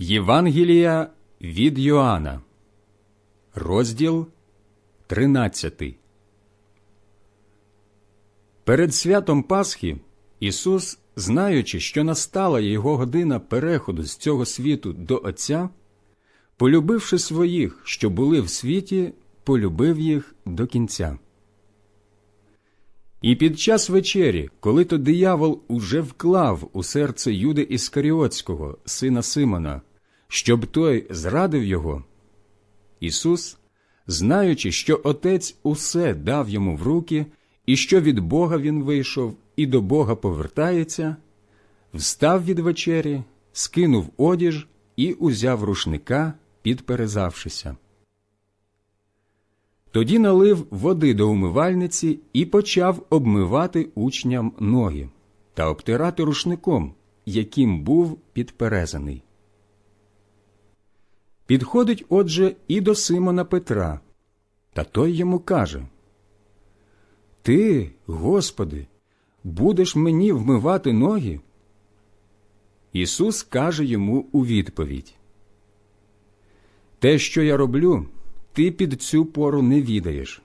Євангелія від Йоанна, розділ 13. Перед святом Пасхи Ісус, знаючи, що настала його година переходу з цього світу до Отця, полюбивши своїх, що були в світі, полюбив їх до кінця. І під час вечері, коли то диявол уже вклав у серце Юди Іскаріотського, сина Симона, щоб той зрадив його, Ісус, знаючи, що Отець усе дав йому в руки, і що від Бога він вийшов і до Бога повертається, встав від вечері, скинув одіж і узяв рушника, підперезавшися. Тоді налив води до умивальниці і почав обмивати учням ноги та обтирати рушником, яким був підперезаний. Підходить, отже, і до Симона Петра, та той йому каже Ти, Господи, будеш мені вмивати ноги? Ісус каже йому у відповідь Те, що я роблю, ти під цю пору не відаєш.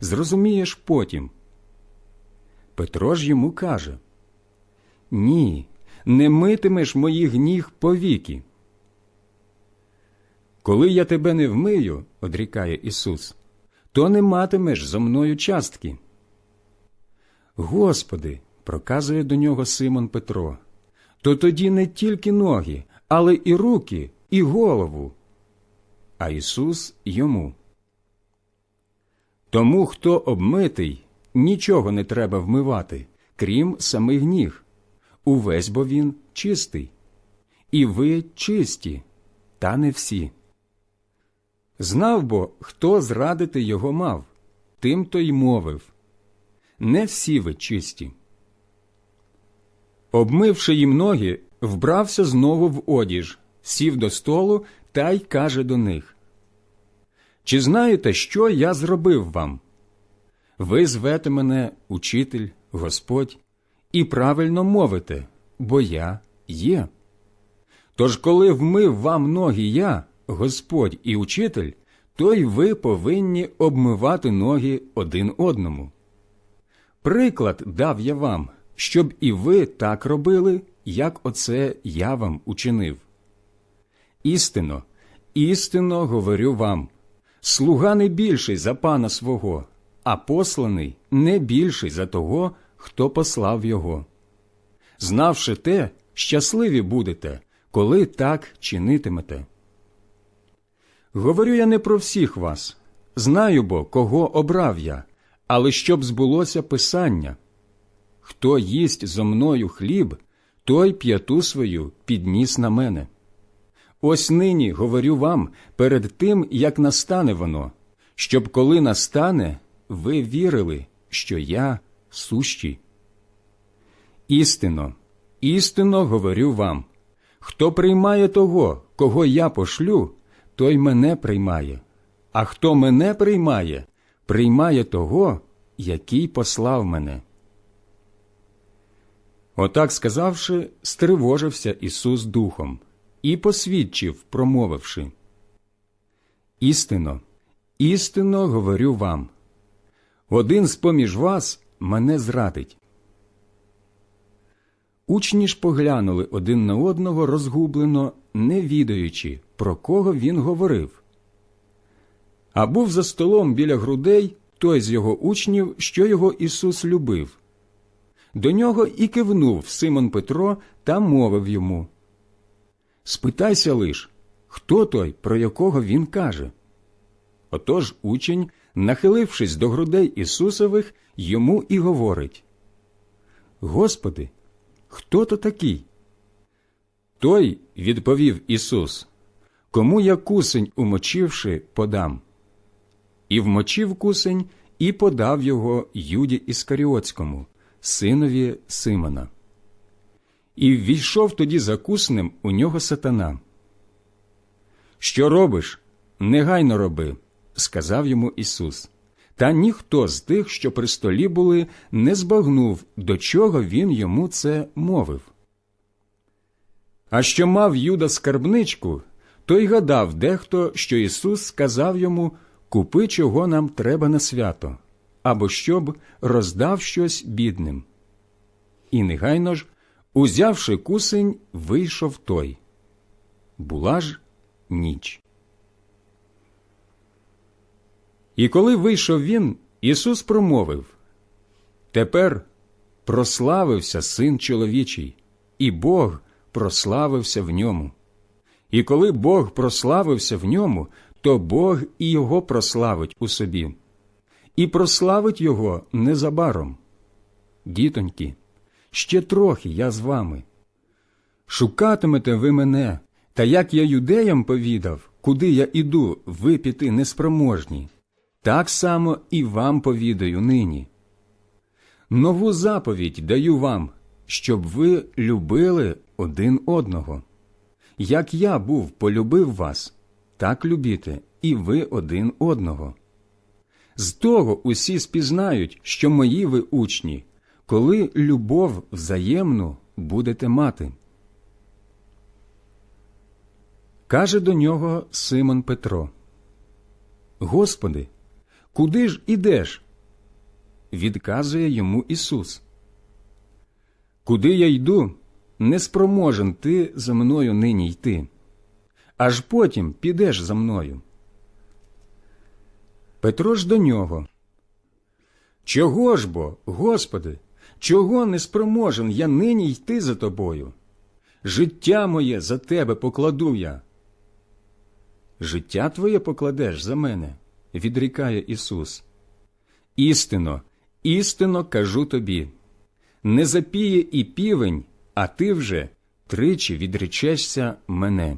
Зрозумієш потім. Петро ж йому каже Ні, не митимеш моїх ніг повіки. Коли я тебе не вмию, одрікає Ісус, то не матимеш зо мною частки. Господи, проказує до нього Симон Петро, то тоді не тільки ноги, але і руки, і голову. А Ісус йому. Тому, хто обмитий, нічого не треба вмивати, крім самих ніг. Увесь бо він чистий. І ви чисті, та не всі. Знав бо, хто зрадити його мав, тим то й мовив. Не всі ви чисті. Обмивши їм ноги, вбрався знову в одіж, сів до столу та й каже до них Чи знаєте, що я зробив вам? Ви звете мене учитель, Господь, і правильно мовите, бо я є. Тож, коли вмив вам ноги я, Господь і учитель, то й ви повинні обмивати ноги один одному. Приклад дав я вам, щоб і ви так робили, як оце я вам учинив. Істинно, істинно говорю вам слуга не більший за пана свого, а посланий не більший за того, хто послав його. Знавши те, щасливі будете, коли так чинитимете. Говорю я не про всіх вас. Знаю бо, кого обрав я, але щоб збулося Писання. Хто їсть зо мною хліб, той п'яту свою підніс на мене. Ось нині говорю вам перед тим, як настане воно, щоб коли настане, ви вірили, що я сущий. Істинно, істинно говорю вам хто приймає того, кого я пошлю, той мене приймає, а хто мене приймає, приймає того, який послав мене. Отак сказавши, стривожився Ісус Духом і посвідчив, промовивши Істинно, істинно говорю вам один з поміж вас мене зрадить. Учні ж поглянули один на одного розгублено, не відаючи, про кого він говорив. А був за столом біля грудей той з його учнів, що його Ісус любив. До нього і кивнув Симон Петро та мовив йому Спитайся лиш, хто той, про якого він каже. Отож учень, нахилившись до грудей Ісусових, йому і говорить Господи, хто то такий? Той, відповів Ісус, кому я кусень, умочивши, подам. І вмочив кусень, і подав його Юді Іскаріотському, синові Симона. І ввійшов тоді за куснем у нього сатана. Що робиш? Негайно роби, сказав йому Ісус. Та ніхто з тих, що при столі були, не збагнув, до чого він йому це мовив. А що мав Юда скарбничку, той гадав дехто, що Ісус сказав йому Купи, чого нам треба на свято, або щоб роздав щось бідним. І негайно ж, узявши кусень, вийшов той. Була ж ніч. І коли вийшов він, Ісус промовив Тепер прославився син чоловічий, і Бог прославився в ньому. І коли Бог прославився в ньому, то Бог і його прославить у собі, і прославить його незабаром. Дітоньки, ще трохи я з вами. Шукатимете ви мене, та як я юдеям повідав, куди я іду, ви піти неспроможні, так само і вам повідаю нині. Нову заповідь даю вам, щоб ви любили один одного. Як я був полюбив вас, так любіте і ви один одного. З того усі спізнають, що мої ви учні, коли любов взаємну будете мати. Каже до нього Симон Петро Господи, куди ж ідеш? Відказує йому Ісус. Куди я йду, не спроможен ти за мною нині йти, аж потім підеш за мною. Петро ж до нього. Чого ж бо, Господи, чого не спроможен я нині йти за тобою? Життя моє за тебе покладу я. Життя твоє покладеш за мене, відрікає Ісус. Істинно, істинно кажу тобі не запіє і півень, а ти вже тричі відречешся мене.